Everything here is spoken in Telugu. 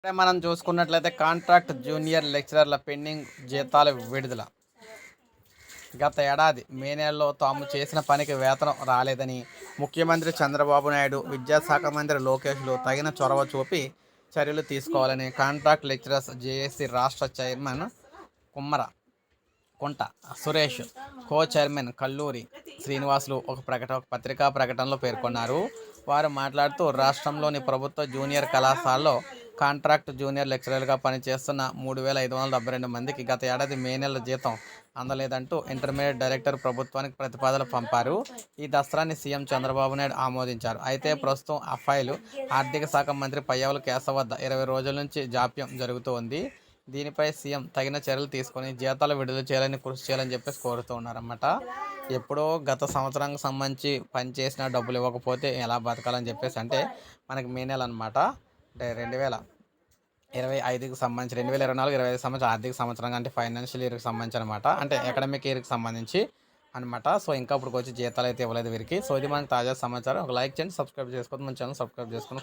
ఇప్పుడే మనం చూసుకున్నట్లయితే కాంట్రాక్ట్ జూనియర్ లెక్చరర్ల పెండింగ్ జీతాలు విడుదల. గత ఏడాది మే నెలలో తాము చేసిన పనికి వేతనం రాలేదని ముఖ్యమంత్రి చంద్రబాబు నాయుడు విద్యాశాఖ మంత్రి లోకేష్లు తగిన చొరవ చూపి చర్యలు తీసుకోవాలని కాంట్రాక్ట్ లెక్చరర్స్ జేఏసీ రాష్ట్ర chairman Kummara Kunta Suresh co chairman Kalluri Srinivasulu ఒక ప్రకటన ఒక పత్రికా ప్రకటనలో పేర్కొన్నారు. వారు మాట్లాడుతూ రాష్ట్రంలోని ప్రభుత్వ జూనియర్ కళాశాలలో కాంట్రాక్ట్ జూనియర్ లెక్చరర్గా పనిచేస్తున్న మూడు వేల ఐదు వందల డెబ్బై రెండు మందికి గత ఏడాది మే నెల జీతం అందలేదంటూ ఇంటర్మీడియట్ డైరెక్టర్ ప్రభుత్వానికి ప్రతిపాదన పంపారు. ఈ దసరాని సీఎం చంద్రబాబు నాయుడు ఆమోదించారు. అయితే ప్రస్తుతం ఆ ఫైలు ఆర్థిక శాఖ మంత్రి పయ్యావుల కేశవ వద్ద ఇరవై రోజుల నుంచి జాప్యం జరుగుతోంది దీనిపై సీఎం తగిన చర్యలు తీసుకొని జీతాలు విడుదల చేయాలని కృషి చేయాలని చెప్పేసి కోరుతూ ఉన్నారన్నమాట. ఎప్పుడో గత సంవత్సరానికి సంబంధించి పనిచేసిన డబ్బులు ఇవ్వకపోతే ఎలా బతకాలని చెప్పేసి అంటే మనకి మే నెల అనమాట రెండు వేల ఇరవై ఐదుకి సంబంధించి రెండు వేల ఇరవై నాలుగు ఇరవై ఐదు సంబంధించి ఆర్థిక సంవత్సరం అంటే ఫైనాన్షియల్ ఇయర్కి సంబంధించి అనమాట అంటే అకాడమిక్ ఇయర్కి సంబంధించి అనమాట సో ఇంకా ఇప్పుడు వచ్చి జీతాలు అయితే ఇవ్వలేదు వీరికి. సో ఇది మనకి తాజా సమాచారం. ఒక లైక్ చేయండి సబ్స్క్రైబ్ చేసుకోవద్దు. మన ఛానల్ సబ్స్క్రైబ్ చేసుకుని